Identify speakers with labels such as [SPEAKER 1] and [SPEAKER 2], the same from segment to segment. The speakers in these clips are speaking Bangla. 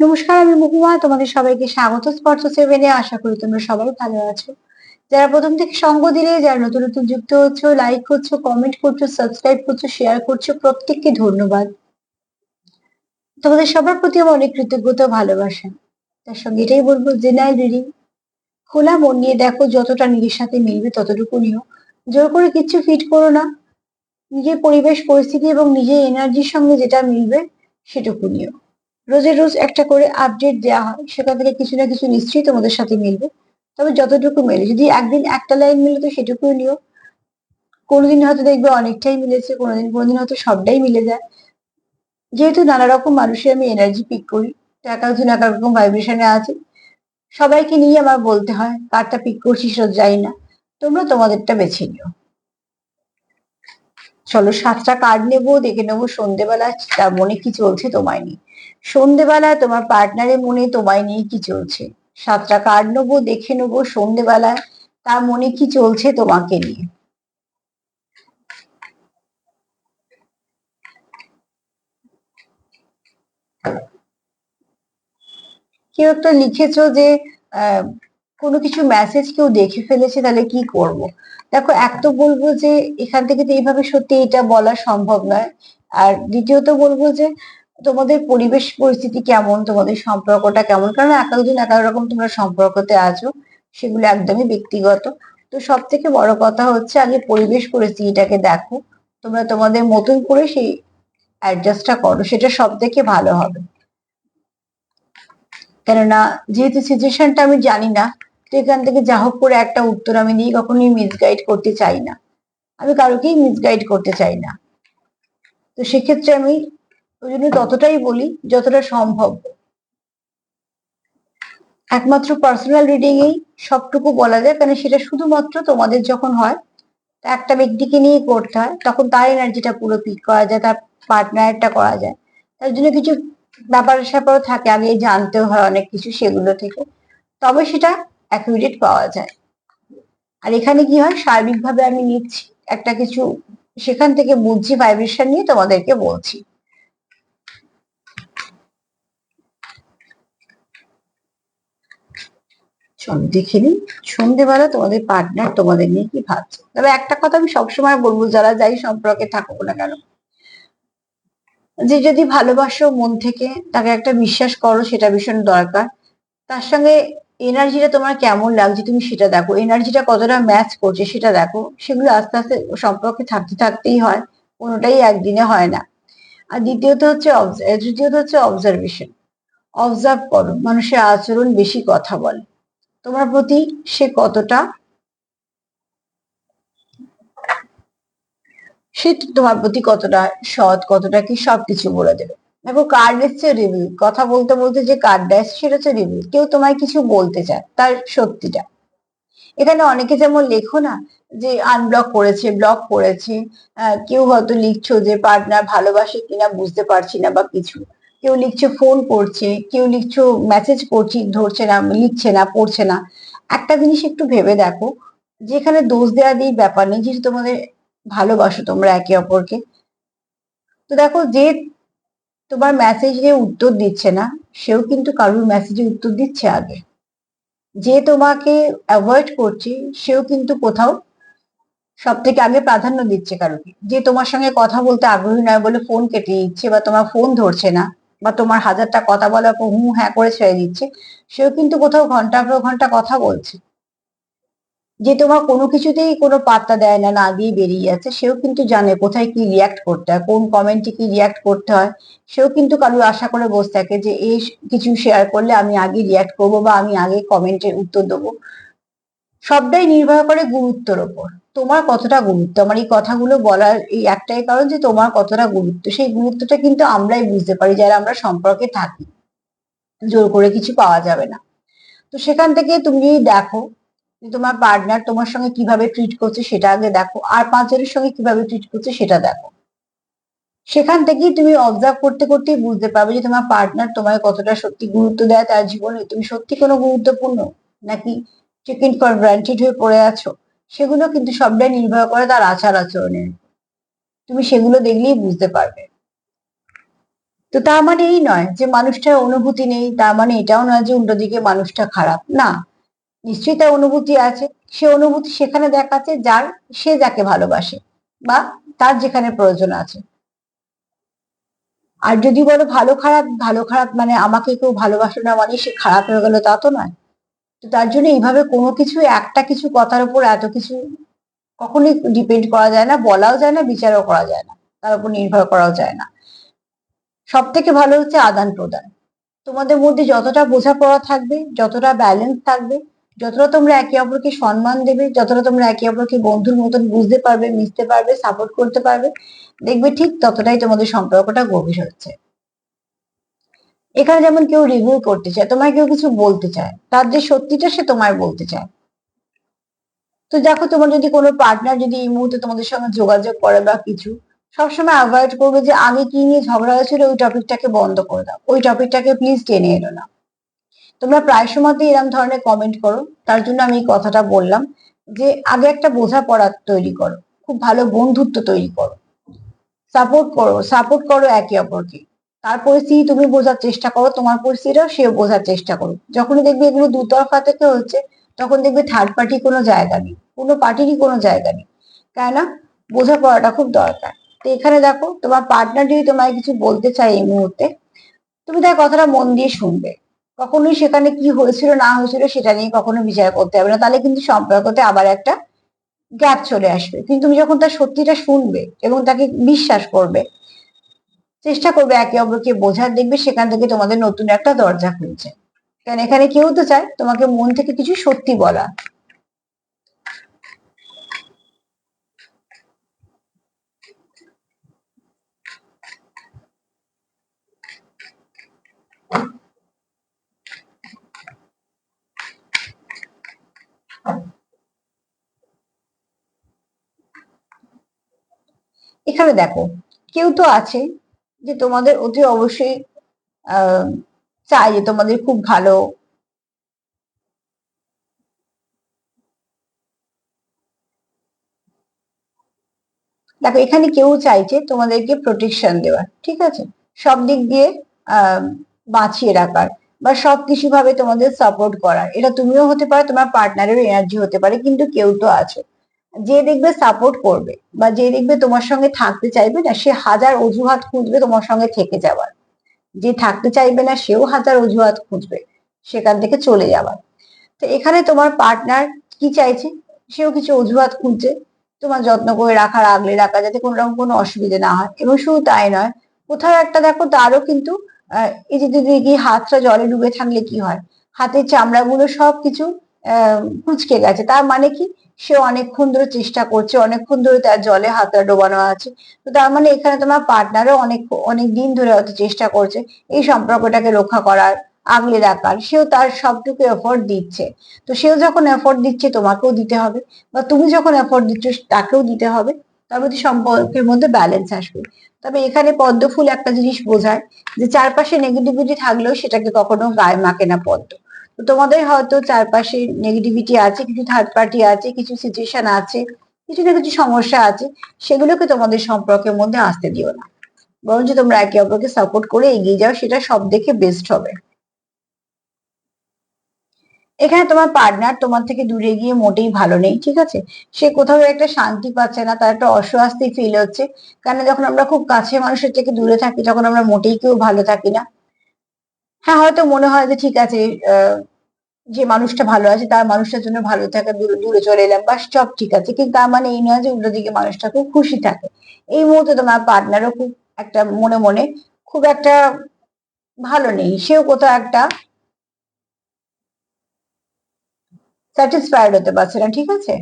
[SPEAKER 1] নমস্কার, আমি মহুয়া, তোমাদের সবাইকে স্বাগত স্পর্শ সেভেনে আশা করি তোমরা সবাই ভালো আছো। যারা প্রথম থেকে সঙ্গ দিলে, যারা নতুন নতুন যুক্ত হচ্ছে লাইক করছ কমেন্ট করছ সাবস্ক্রাইব করছ শেয়ার করছ, প্রত্যেককে ধন্যবাদ। তোমাদের সবার প্রতি আমার অনেক কৃতজ্ঞতা ভালোবাসা। তার সঙ্গে এটাই বলব জেনারেল রিডিং খোলা মন নিয়ে দেখো, যতটা নিজের সাথে মিলবে ততটুকু নিও। জোর করে কিচ্ছু ফিট করো না। নিজের পরিবেশ, পরিস্থিতি এবং নিজের এনার্জির সঙ্গে যেটা মিলবে, সেটুকু নিও। রোজের রোজ একটা করে আপডেট দেওয়া হয়, সেখান থেকে কিছু না কিছু নিশ্চয়ই তোমাদের সাথে মিলবে। তবে যতটুকু মেলে, যদি একদিন একটা লাইন মিলে তো সেটুকুই নিও। কোনোদিন হয়তো দেখবে অনেকটাই মিলেছে, কোনোদিন কোনোদিন হয়তো সবটাই মিলে যায়। যেহেতু নানা রকম মানুষের আমি এনার্জি পিক করি এক একজন এক রকম ভাইব্রেশনে আছে, সবাইকে নিয়ে আমার বলতে হয়, কারটা পিক করছি সেটা যাই না, তোমরা তোমাদেরটা বেছে নিও। চলো সাতটা কার্ড নেব দেখে নেব সন্ধেবেলা তার মনে কি চলছে তোমায় নিয়ে। সন্ধেবেলায় তোমার পার্টনারের মনে তোমায় নিয়ে কি চলছে? সাতটা কার্ড নেব দেখে নেব সন্ধেবেলায় তার মনে কি চলছে তোমাকে নিয়ে। কেউ একটা লিখেছো যে আহ, কোনো কিছু মেসেজ কেউ দেখে ফেলেছে, তাহলে কি করব? দেখো, এক তো বলব যে এখান থেকে তো এইভাবে সত্যি এটা বলা সম্ভব নয়। আর দ্বিতীয়ত বলব যে তোমাদের পরিবেশ পরিস্থিতি কেমন, তোমাদের সম্পর্কটা কেমন? কারণ এক একজন এক রকম তোমরা সম্পর্কতে আছো, সেগুলো একদমই ব্যক্তিগত। তো সব থেকে বড় কথা হচ্ছে আগে পরিবেশ পরিস্থিতিটাকে দেখো। তোমরা তোমাদের মতন করে সেই অ্যাডজাস্টটা করো, সেটা সব থেকে ভালো হবে। কেননা যেহেতু সিচুয়েশনটা আমি জানি না তো এখান থেকে যা হোক করে একটা উত্তর আমি দিয়ে কখনোই মিসগাইড করতে চাই না। আমি কারোকেই মিসগাইড করতে চাই না। তো সেক্ষেত্রে আমি ওই জন্য ততটাই বলি যতটা সম্ভব। একমাত্র পার্সোনাল রিডিং এই সবটুকু বলা যায় কারণ সেটা শুধুমাত্র তোমাদের যখন হয় একটা ব্যক্তিকে নিয়ে করতে হয়, তখন তার এনার্জিটা পুরো পিক করা যায়, তার পার্টনারটা করা যায়। তার জন্য কিছু ব্যাপার স্যাপারও থাকে, আগে জানতেও হয় অনেক কিছু সেগুলো থেকে। তবে সেটা অ্যাকুরেট পাওয়া যায়। আর এখানে কি হয়? সার্বিকভাবে আমি নিচ্ছি। একটা কিছু সেখান থেকে বুঝছি ভাইব্রেশন নিয়ে তোমাদেরকে বলছি। চলো দেখে নিই। সন্ধেবেলা তোমাদের পার্টনার তোমাদের নিয়ে কি ভাবছে? তবে একটা কথা আমি সবসময় বলব, যারা যাই সম্পর্কে থাকুক না কেন। যে যদি ভালোবাসো মন থেকে, তাকে একটা বিশ্বাস করো, সেটা ভীষণ দরকার। তার সঙ্গে এনার্জিটা তোমার কেমন লাগছে তুমি সেটা দেখো। এনার্জিটা কতটা ম্যাচ করছে সেটা দেখো। সেগুলো আস্তে আস্তে সম্পর্কে থাকতে থাকতেই হয়, কোনোটাই একদিনে হয় না। আর দ্বিতীয়ত হচ্ছে তৃতীয়ত হচ্ছে অবজারভেশন অবজার্ভ করো, মানুষের আচরণ বেশি কথা বলে। তোমার প্রতি সে কতটা সে তোমার প্রতি কতটা সৎ, কতটা কি সবকিছু বলে দেবে। দেখো কার্ড এসছে রিভিল কথা বলতে বলতে যে কার্ডটা এসছে সেটা হচ্ছে রিভিল কেউ তোমায় কিছু বলতে চায়, তার সত্যিটা। এখানে অনেকে যেমন লেখো না যে আনব্লক করেছে ব্লক করেছে কেউ হয়তো লিখছো যে পার্টনার ভালোবাসে কিনা বুঝতে পারছি না বা কিছু। কেউ লিখছো ফোন করছে, কেউ লিখছো মেসেজ করছি, ধরছে না, লিখছে না, পড়ছে না। একটা জিনিস একটু ভেবে দেখো, যেখানে দোষ দেওয়া দিয়ে ব্যাপার নেই, যেহেতু তোমাদের ভালোবাসো তোমরা একে অপরকে। তো দেখো যে তোমার মেসেজে উত্তর দিচ্ছে না, সেও কিন্তু কারোর মেসেজে উত্তর দিচ্ছে আগে। যে তোমাকে অ্যাভয়েড করছে, সেও কিন্তু কোথাও সব থেকে আগে প্রাধান্য দিচ্ছে কারোকে। যে তোমার সঙ্গে কথা বলতে আগ্রহী নয় বলে ফোন কেটে দিচ্ছে বা তোমার ফোন ধরছে না বা তোমার হাজারটা কথা বলার পর হুম হ্যাঁ করে ছেড়ে দিচ্ছে, সেও কিন্তু কোথাও ঘণ্টার পর ঘণ্টা কথা বলছে। যে তোমার কোনো কিছুতেই কোনো পাত্তা দেয় না না দিয়ে বেরিয়ে যাচ্ছে, সেও কিন্তু জানে কোথায় কি রিয়াক্ট করতে হয়, কোন কমেন্টে কি রিয়াক্ট করতে হয়। সেও কিন্তু কারোর আশা করে বসে থাকে যে, এই কিছু শেয়ার করলে আমি আগে রিয়াক্ট করব বা আমি আগে কমেন্টের উত্তর দেবো। সবটাই নির্ভর করে গুরুত্বের ওপর। তোমার কতটা গুরুত্ব? আমার এই কথাগুলো বলার এই একটাই কারণ যে, তোমার কতটা গুরুত্ব? সেই গুরুত্বটা কিন্তু আমরাই বুঝতে পারি, যারা আমরা সম্পর্কে থাকি। জোর করে কিছু পাওয়া যাবে না। তো সেখান থেকে তুমি যদি দেখো তোমার পার্টনার তোমার সঙ্গে কীভাবে ট্রিট করছে সেটা আগে দেখো। আর পাঁচজনের সঙ্গে কীভাবে ট্রিট করছে সেটা দেখো। সেখান থেকেই তুমি অবজার্ভ করতে করতেই বুঝতে পারবে যে তোমার পার্টনার তোমায় কতটা সত্যি গুরুত্ব দেয়, তার জীবনে তুমি সত্যি কোনো গুরুত্বপূর্ণ নাকি টেকেন ফর গ্রান্টেড হয়ে পড়ে আছো? সেগুলো কিন্তু সবটাই নির্ভর করে তার আচার আচরণের তুমি সেগুলো দেখলেই বুঝতে পারবে। তো তার মানে এই নয় যে মানুষটার অনুভূতি নেই, তার মানে এটাও নয় যে উল্টো দিকে মানুষটা খারাপ। না নিশ্চয়ই তার অনুভূতি আছে। সে অনুভূতি সেখানে দেখাচ্ছে যার, সে যাকে ভালোবাসে বা তার যেখানে প্রয়োজন আছে। আর যদি বলো ভালো খারাপ ভালো খারাপ মানে আমাকে কেউ ভালোবাসে না মানে সে খারাপ হয়ে গেল তা তো নয়। তো তার জন্য এইভাবে কোনো কিছু, একটা কিছু কথার উপর এত কিছু কখনই ডিপেন্ড করা যায় না, বলাও যায় না, বিচারও করা যায় না। তার উপর নির্ভর করাও যায় না। সব থেকে ভালো হচ্ছে আদান প্রদান তোমাদের মধ্যে যতটা বোঝাপড়া থাকবে, যতটা ব্যালেন্স থাকবে যতটা তোমরা একে অপরকে সম্মান দেবে, যতটা তোমরা একে অপরকে বন্ধুর মতন বুঝতে পারবে, মিশতে পারবে সাপোর্ট করতে পারবে, দেখবে ঠিক ততটাই তোমাদের সম্পর্কটা গভীর হচ্ছে। এখানে যেমন কেউ রিভিউ করতে চায়, তোমায় কেউ কিছু বলতে চায়, তার যে সত্যিটা সে তোমায় বলতে চায়। তো দেখো তোমার যদি কোনো পার্টনার যদি এই মুহূর্তে তোমাদের সঙ্গে যোগাযোগ করে বা কিছু, সবসময় অ্যাভয়েড করবে যে আগে কি নিয়ে ঝগড়া হয়েছিল, ওই টপিকটাকে বন্ধ করে দাও, ওই টপিকটাকে প্লিজ টেনে এলো না। তোমরা প্রায় সময়তেই এরকম ধরনের কমেন্ট করো। তার জন্য আমি এই কথাটা বললাম যে, আগে একটা বোঝাপড়া তৈরি করো। খুব ভালো বন্ধুত্ব তৈরি করো। সাপোর্ট করো সাপোর্ট করো একে অপরকে। তার পরিস্থিতি তুমি বোঝার চেষ্টা করো, তোমার পরিস্থিতিটাও সেও বোঝার চেষ্টা করো যখনই দেখবে এগুলো দুতরফা থেকে হচ্ছে, তখন দেখবে থার্ড পার্টি কোনো জায়গা নেই, কোনো পার্টিরই কোনো জায়গা নেই। কেননা বোঝাপড়াটা খুব দরকার। তো এখানে দেখো, তোমার পার্টনার যদি তোমায় কিছু বলতে চায় এই মুহূর্তে, তুমি তার কথাটা মন দিয়ে শুনবে। কখনোই সেখানে কি হয়েছিল, না হয়েছিল সেটা নিয়ে কখনো বিচার করতে হবে না। তাহলে কিন্তু সম্পর্কতে আবার একটা গ্যাপ চলে আসবে। কিন্তু তুমি যখন তার সত্যিটা শুনবে এবং তাকে বিশ্বাস করবে, চেষ্টা করবে একে অপরকে বোঝার, দেখবে সেখান থেকে তোমাদের নতুন একটা দরজা খুলছে। কারণ এখানে কেউ তো চায় তোমাকে মন থেকে কিছু সত্যি বলা। এখানে দেখো, কেউ তো আছে যে তোমাদের অতি অবশ্যই চায় যে তোমাদের খুব ভালো। দেখো, এখানে কেউ চাইছে তোমাদেরকে প্রোটেকশন দেওয়ার, ঠিক আছে? সব দিক দিয়ে বাঁচিয়ে রাখার বা সব কিছু ভাবে তোমাদের সাপোর্ট করার। এটা তুমিও হতে পারো, তোমার পার্টনারেরও এনার্জি হতে পারে, কিন্তু কেউ তো আছে। যে দেখবে সাপোর্ট করবে বা যে দেখবে তোমার সঙ্গে থাকতে চাইবে না, সে হাজার অজুহাত খুঁজবে তোমার সঙ্গে থেকে যাওয়ার। যে থাকতে চাইবে না, সেও হাজার অজুহাত খুঁজবে, সেখান থেকে চলে যাওয়ার। তো এখানে তোমার পার্টনার কি চাইছে? সেও কিছু অজুহাত খুঁজছে। তোমার যত্ন করে রাখার আগলে রাখা, যাতে কোনো রকম কোনো অসুবিধা না হয়। এবং শুধু তাই নয়, কোথাও একটা দেখো তারও কিন্তু এই যে যদি কি হাতটা জলে ডুবে থাকলে কি হয়? হাতের চামড়াগুলো সব কিছু কুচকে গেছে। তার মানে কি? সে অনেকক্ষণ ধরে চেষ্টা করছে, অনেকক্ষণ ধরে তার জলে হাতটা ডোবানো আছে। তো তার মানে এখানে তোমার পার্টনারও অনেক অনেক দিন ধরে হয়তো চেষ্টা করছে এই সম্পর্কটাকে রক্ষা করার, আগলে রাখার। সেও তার সবটুকু এফোর্ট দিচ্ছে। তো সেও যখন এফোর্ট দিচ্ছে, তোমাকেও দিতে হবে। বা তুমি যখন এফোর্ট দিচ্ছ, তাকেও দিতে হবে। তার মধ্যে সম্পর্কের মধ্যে ব্যালেন্স আসবে। তবে এখানে পদ্ম ফুল একটা জিনিস বোঝায় যে চারপাশে নেগেটিভিটি থাকলেও সেটাকে কখনো গায়ে মাকে না পদ্ম। তোমাদের হয়তো চারপাশে নেগেটিভিটি আছে, কিছু থার্ড পার্টি আছে, কিছু সিচুয়েশন আছে, কিছু না কিছু সমস্যা আছে, সেগুলোকে তোমাদের সম্পর্কের মধ্যে আসতে দিও না। বরঞ্চ তোমরা একে অপরকে সাপোর্ট করে এগিয়ে যাও, সেটা সব দেখে বেস্ট হবে। এখানে তোমার পার্টনার তোমার থেকে দূরে গিয়ে মোটেই ভালো নেই, ঠিক আছে? সে কোথাও একটা শান্তি পাচ্ছে না, তার একটা অস্বস্তি ফিল হচ্ছে। কারণ যখন আমরা খুব কাছে মানুষের থেকে দূরে থাকি, তখন আমরা মোটেই কেউ ভালো থাকি না। হ্যাঁ হয়তো মনে হয় যে ঠিক আছে যে মানুষটা ভালো আছে, তার মানুষটার জন্য ভালো থাকে, দূরে দূরে চলে এলাম বা সব ঠিক আছে। কিন্তু তার মানে এই নয় যে উল্টো দিকে মানুষটা খুব খুশি থাকে। এই মুহূর্তে তোমার পার্টনারও খুব একটা মনে মনে খুব একটা ভালো নেই। সেও কোথাও একটা স্যাটিসফাইড হতে পারছে না, ঠিক আছে?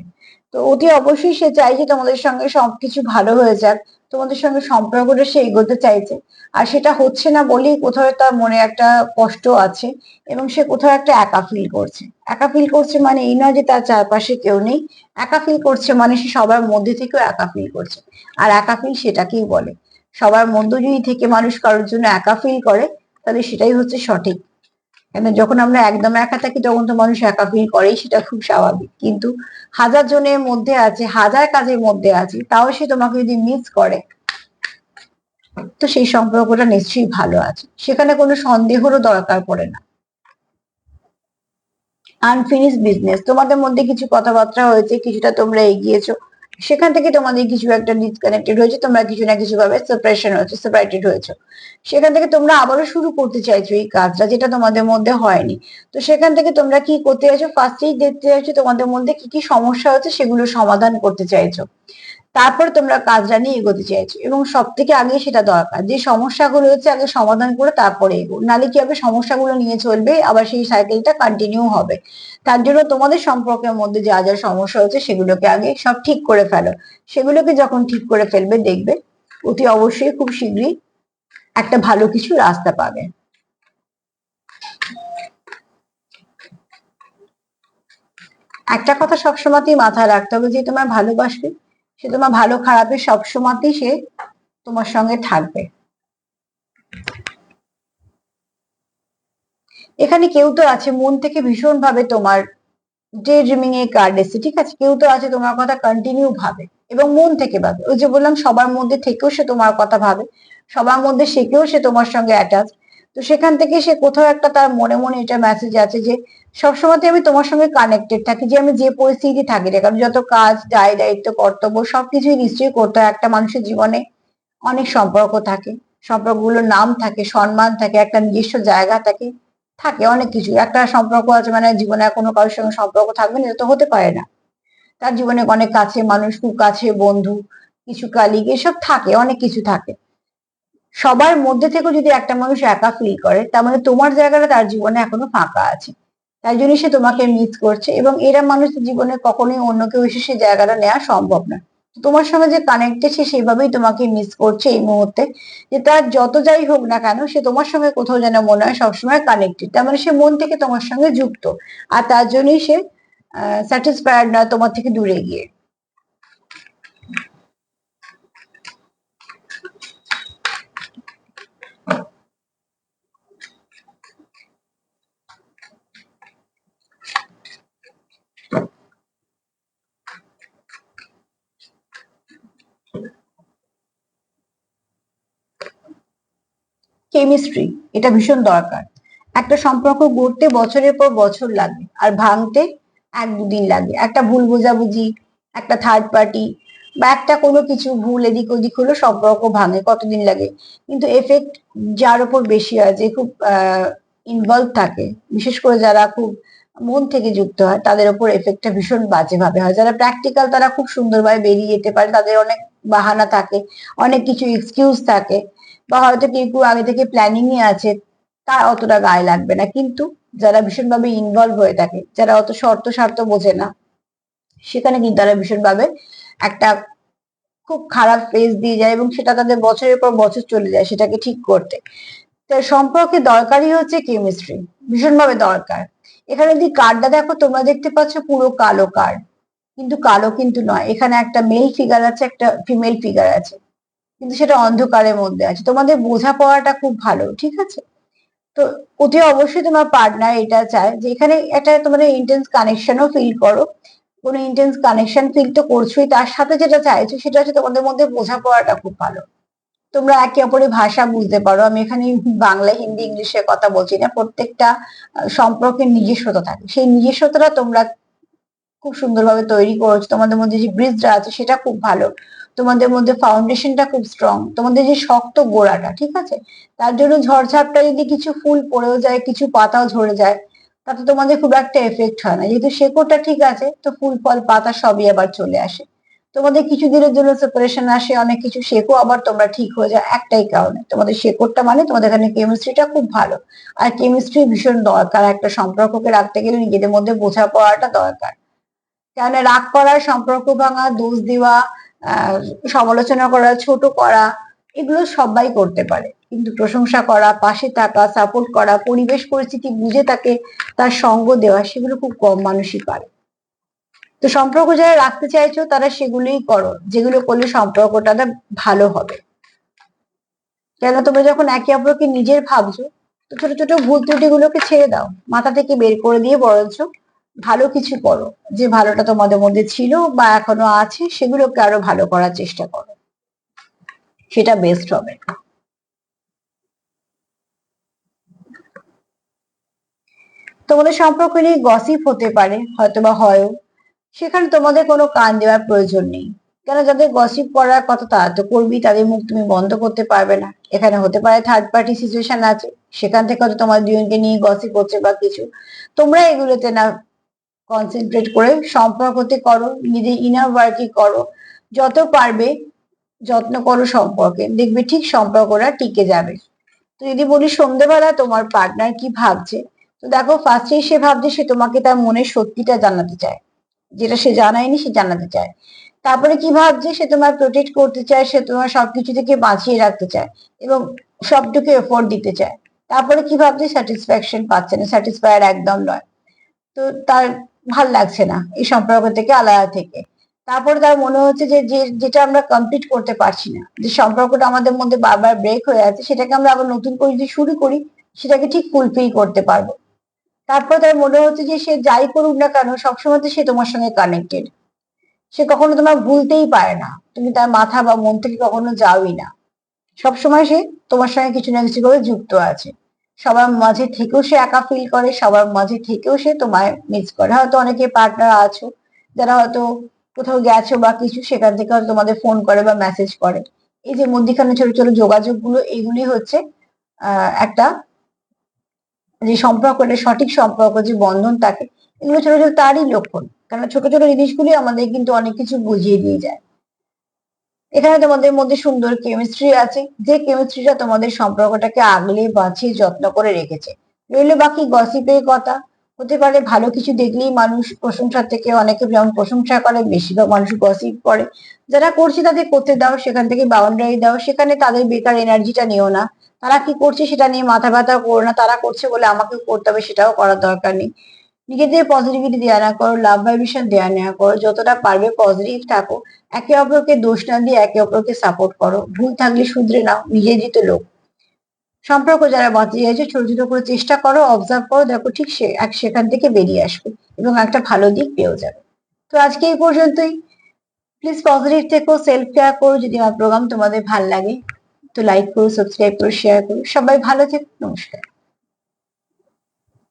[SPEAKER 1] তো অতি অবশ্যই সে চাই যে তোমাদের সঙ্গে সবকিছু ভালো হয়ে যাক। তোমাদের সঙ্গে সম্পর্কটা সে এগোতে চাইছে। আর সেটা হচ্ছে না বলেই কোথাও তার মনে একটা কষ্ট আছে এবং সে কোথাও একটা একা ফিল করছে। একা ফিল করছে মানে এই নয় যে তার চারপাশে কেউ নেই। একা ফিল করছে মানে সে সবার মধ্যে থেকেও একা ফিল করছে। আর একা ফিল সেটাকেই বলে। সবার মধ্য যদি থেকে মানুষ কারোর জন্য একা ফিল করে, তাহলে সেটাই হচ্ছে সঠিক। কেন যখন আমরা একদম একা থাকি, তখন তো মানুষ একা ফিল করেই, সেটা খুব স্বাভাবিক। কিন্তু হাজার জনের মধ্যে আছে, হাজার কাজের মধ্যে আছে, তাও সে তোমাকে যদি মিস করে, তো সেই সম্পর্কটা নিশ্চয়ই ভালো আছে। সেখানে কোনো সন্দেহেরও দরকার পড়ে না। আনফিনিশ বিজনেস তোমাদের মধ্যে কিছু কথাবার্তা হয়েছে, কিছুটা তোমরা এগিয়েছো সেখান থেকে তোমাদের কিছু একটা ডিসকানেক্টেড হয়েছে, তোমরা কিছু না কিছু ভাবে সেপারেশন হয়েছে সেপারেটেড হয়েছে। সেখান থেকে তোমরা আবারও শুরু করতে চাইছো এই কাজটা, যেটা তোমাদের মধ্যে হয়নি। তো সেখান থেকে তোমরা কি করতে চাইছো? ফার্স্টেই দেখতে চাইছো তোমাদের মধ্যে কি কি সমস্যা হচ্ছে সেগুলো সমাধান করতে চাইছো। তারপর তোমরা কাজটা নিয়ে এগোতে চাইছো। এবং সব থেকে আগে সেটা দরকার, যে সমস্যাগুলো হচ্ছে আগে সমাধান করে তারপরে এগো। নালে কি হবে? সমস্যাগুলো নিয়ে চলবে, আবার সেই সাইকেলটা কন্টিনিউ হবে। তার জন্য তোমাদের সম্পর্কের মধ্যে যা যা সমস্যা হচ্ছে সেগুলোকে আগে সব ঠিক করে ফেলো। সেগুলোকে যখন ঠিক করে ফেলবে, দেখবে অতি অবশ্যই খুব শীঘ্রই একটা ভালো কিছু রাস্তা পাবে। একটা কথা সবসময়তেই মাথায় রাখতে হবে যে তোমার ভালোবাসবে। সে তোমার ভালো খারাপের সবসময়তেই সে তোমার সঙ্গে থাকবে। এখানে কেউ তো আছে, মন থেকে ভীষণ ভাবে তোমার ডে ড্রিমিং এ কার্ড এসে ঠিক আছে? কেউ তো আছে, তোমার কথা কন্টিনিউ ভাবে এবং মন থেকে ভাবে। ওই যে বললাম, সবার মধ্যে থেকেও সে তোমার কথা ভাবে, সবার মধ্যে সেকেও সে তোমার সঙ্গে অ্যাটাচ তো সেখান থেকে সে কোথাও একটা তার মনে মনে এটা মেসেজ আছে যে সবসময় আমি তোমার সঙ্গে কানেক্টেড থাকি, যে আমি যে পরিস্থিতি থাকি না কারণ যত কাজ, দায়, দায়িত্ব, কর্তব্য, সবকিছুই নিশ্চয়ই করতে হয়। একটা মানুষের জীবনে অনেক সম্পর্ক থাকে, সম্পর্কগুলোর নাম থাকে, সম্মান থাকে, একটা নিজস্ব জায়গা থাকে থাকে অনেক কিছু। একটা সম্পর্ক আছে মানে জীবনে কোনো কারোর সঙ্গে সম্পর্ক থাকবে না তো হতে পারে না। তার জীবনে অনেক কাছে মানুষ, খুব কাছে বন্ধু, কিছু কালিগ এসব থাকে, অনেক কিছু থাকে। সবার মধ্যে থেকেও যদি একটা মানুষ একা ফিল করে, তার মানে তোমার জায়গাটা তার জীবনে এখনও ফাঁকা আছে। তাই জন্য সে তোমাকে মিথ করছে এবং এরা মানুষের জীবনে কখনোই অন্য কেউ এসে সে জায়গাটা নেওয়া সম্ভব না। তোমার সঙ্গে যে কানেক্টেড সে সেভাবেই তোমাকে মিস করছে এই মুহূর্তে, যে তার যত যাই হোক না কেন সে তোমার সঙ্গে কোথাও যেন মনে হয় সবসময় কানেক্টেড তার মানে সে মন থেকে তোমার সঙ্গে যুক্ত। আর তার জন্যই সে স্যাটিসফাইড নয় তোমার থেকে দূরে গিয়ে। কেমিস্ট্রি এটা ভীষণ দরকার। একটা সম্পর্ক গড়তে বছরের পর বছর লাগে আর ভাঙতে এক দুদিন লাগে একটা ভুল বোঝাবুঝি, একটা থার্ড পার্টি বা একটা কোনো কিছু ভুল এদিক ওদিক হলো সম্পর্ক ভাঙে, কতদিন লাগে। কিন্তু এফেক্ট যার উপর বেশি হয়, যে খুব ইনভলভ থাকে, বিশেষ করে যারা খুব মন থেকে যুক্ত হয়, তাদের উপর এফেক্টটা ভীষণ বাজেভাবে হয়। যারা প্র্যাকটিক্যাল তারা খুব সুন্দরভাবে বেরিয়ে যেতে পারে, তাদের অনেক বাহানা থাকে, অনেক কিছু এক্সকিউজ থাকে। বা হয়তো কেউ কেউ আগে থেকে প্ল্যানিং এ আছে তার অতটা গায়ে লাগবে না। কিন্তু যারা ভীষণভাবে ইনভলভ হয়ে থাকে, যারা অত শর্ত স্বার্থ বোঝে না, সেখানে কিন্তু তারা ভীষণভাবে একটা খুব খারাপ ফেজ দিয়ে যায় এবং সেটা তাদের বছরের পর বছর চলে যায় সেটাকে ঠিক করতে। তো সম্পর্কে দরকারই হচ্ছে কেমিস্ট্রি ভীষণভাবে দরকার। এখানে যদি কার্ডটা দেখো, তোমরা দেখতে পাচ্ছ পুরো কালো কার্ড কিন্তু কালো কিন্তু নয়। এখানে একটা মেল ফিগার আছে, একটা ফিমেল ফিগার আছে। কিন্তু সেটা অন্ধকারের মধ্যে আছে। তোমাদের বোঝাপড়াটা খুব ভালো, ঠিক আছে? তো অতি অবশ্যই তোমার পার্টনার এটা চায় যে এখানে একটা তোমাদের ইন্টেন্স কানেকশনও ফিল করো। কোনো ইন্টেন্স কানেকশন ফিল তো করছোই, তার সাথে যেটা চাইছো সেটা হচ্ছে তোমাদের মধ্যে বোঝাপড়াটা খুব ভালো। তোমরা একে অপরের ভাষা বুঝতে পারো। আমি এখানে বাংলা, হিন্দি ইংলিশে কথা বলছি না। প্রত্যেকটা সম্পর্কের নিজস্বতা থাকে। সেই নিজস্বতাটা তোমরা খুব সুন্দরভাবে তৈরি করেছ। তোমাদের মধ্যে যে ব্রিজটা আছে সেটা খুব ভালো। তোমাদের মধ্যে ফাউন্ডেশনটা খুব স্ট্রং তোমাদের যে শক্ত গোড়াটা, ঠিক আছে? তার জন্য ঝড়ঝাপটা যদি কিছু ফুল পড়েও যায়, কিছু পাতাও ঝরে যায়, তাতে তোমাদের খুব একটা এফেক্ট হয় না। যেহেতু শেকড়টা ঠিক আছে, তো ফুল, ফল, পাতা সবই আবার চলে আসে। তোমাদের কিছু দিনের জন্য সেপারেশন আসে, অনেক কিছু শেকো আবার তোমরা ঠিক হয়ে যায় একটাই কারণে। তোমাদের শেকড়টা মানে তোমাদের এখানে কেমিস্ট্রিটা খুব ভালো। আর কেমিস্ট্রি ভীষণ দরকার একটা সম্পর্ককে রাখতে গেলে নিজেদের মধ্যে বোঝাপড়াটা দরকার। কেন রাগ করার সম্পর্ক ভাঙা, দোষ দেওয়া সমালোচনা করা, ছোট করা, এগুলো সবাই করতে পারে। কিন্তু প্রশংসা করা, পাশে থাকা সাপোর্ট করা, পরিবেশ পরিস্থিতি বুঝে তাকে তার সঙ্গ দেওয়া, সেগুলো খুব কম মানুষই পারে। তো সম্পর্ক যারা রাখতে চাইছো, তারা সেগুলোই করো। যেগুলো করলে সম্পর্কটা ভালো হবে। কেন তোমরা যখন একে অপরকে নিজের ভাবছ, তো ছোট ছোট ভুল ত্রুটি গুলোকে ছেড়ে দাও। মাথা থেকে বের করে দিয়ে বরঞ্চ ভালো কিছু করো। যে ভালোটা তোমাদের মধ্যে ছিল বা এখনও আছে, সেগুলোকে আরও ভালো করার চেষ্টা করো। সেটা বেস্ট হবে। তোমাদের সম্পর্ক নিয়ে গসিপ হতে পারে হয়তো বা হয়ও। সেখানে তোমাদের কোনো কান দেওয়ার প্রয়োজন নেই। কেন যাদের গসিপ করার কথা, তারা তো করবি তাদের মুখ তুমি বন্ধ করতে পারবে না। এখানে হতে পারে থার্ড পার্টি সিচুয়েশন আছে, সেখান থেকে হয়তো তোমার দুজনকে নিয়ে গসিপ করছে বা কিছু। তোমরা এগুলোতে না কনসেন্ট্রেট করে সম্পর্কতে করো, নিজের ইনার ওয়ার্কই করো। যত পারবে, যত্ন করো সম্পর্কে। দেখবে ঠিক সম্পর্কটা টিকে যাবে। তো যদি বলি সন্ধ্যেবেলা তোমার পার্টনার কি ভাবছে? তো দেখো ফার্স্টে সে ভাবছে সে তোমাকে তার মনের সত্যিটা জানাতে চায়। যেটা সে জানায়নি, সে জানাতে চায়। তারপরে কি ভাবছে? সে তোমার প্রোটেক্ট করতে চায়, সে তোমার সবকিছু থেকে বাঁচিয়ে রাখতে চায় এবং সবটুকু এফোর্ট দিতে চায়। তারপরে কি ভাবছে? স্যাটিসফ্যাকশন পাচ্ছে না। স্যাটিসফায়ার একদম নয়। তো তার ভালো লাগছে না এই সম্পর্ক থেকে, আলাদা থেকে। তারপরে তার মনে হচ্ছে যে যেটা আমরা কমপ্লিট করতে পারছি না, যে সম্পর্কটা আমাদের মধ্যে বারবার ব্রেক হয়ে আছে, সেটাকে আমরা আবার নতুন করে যদি শুরু করি, সেটাকে ঠিক ফুলফিল করতে পারব। তারপর তার মনে হচ্ছে যে, সে যাই করুক না কেন, সবসময় তো সে তোমার সঙ্গে কানেক্টেড সে কখনো তোমার ভুলতেই পারে না। তুমি তার মাথা বা মন থেকে কখনো যাওই না। সবসময় সে তোমার সঙ্গে কিছু না কিছু করে যুক্ত আছে। সবার মাঝে থেকেও সে একা ফিল করে, সবার মাঝে থেকেও সে তোমায় মিস করে। হয়তো অনেকে পার্টনার আছো, যারা হয়তো কোথাও গেছো বা কিছু, সেখান থেকে হয়তো তোমাদের ফোন করে বা মেসেজ করে। এই যে মধ্যিখানে ছোট ছোট যোগাযোগগুলো এইগুলি হচ্ছে একটা যে সম্পর্কটা সঠিক সম্পর্ক, যে বন্ধন থাকে এগুলো ছোট ছোট তারই লক্ষণ। কারণ ছোট ছোট জিনিসগুলি আমাদের কিন্তু অনেক কিছু বুঝিয়ে দিয়ে যায়। এখানে তোমাদের মধ্যে সুন্দর কেমিস্ট্রি আছে। যে কেমিস্ট্রিটা তোমাদের সম্পর্কটাকে আগলে বাঁচিয়ে যত্ন করে রেখেছে। রইলে বাকি গসিপের কথা। হতে পারে ভালো কিছু দেখলেই মানুষ প্রশংসা থেকে অনেকে যেমন প্রশংসা করে, বেশিরভাগ মানুষ গসিপ করে। যারা করছে তাদের করতে দাও, সেখান থেকে বাউন্ডারি দাও। সেখানে তাদের বেকার এনার্জিটা নিও না। তারা কি করছে সেটা নিয়ে মাথা ব্যথা করো না। তারা করছে বলে আমাকেও করতে হবে, সেটাও করার দরকার নেই। নিজেদের পজিটিভিটি দেওয়া না করো লাভ ভাইব্রেশন দেওয়া নেওয়া করো, যতটা পারবে পজিটিভ থাকো, একে অপরকে দোষ না দিয়ে একে অপরকে সাপোর্ট করো। ভুল থাকলে শুধরে নাও নিজেরই তো লোক। সম্পর্ক যারা বাঁচিয়ে আছে ছোট ছোট করে চেষ্টা করো অবজার্ভ করো, দেখো ঠিক সে, এক সেখান থেকে বেরিয়ে আসবে এবং একটা ভালো দিক পেয়েও যাবে। তো আজকে এই পর্যন্তই। প্লিজ পজিটিভ থেকো সেলফ কেয়ার করো, যদি আমার প্রোগ্রাম তোমাদের ভালো লাগে, তো লাইক করো সাবস্ক্রাইব করো শেয়ার করো। সবাই ভালো থেকো, নমস্কার।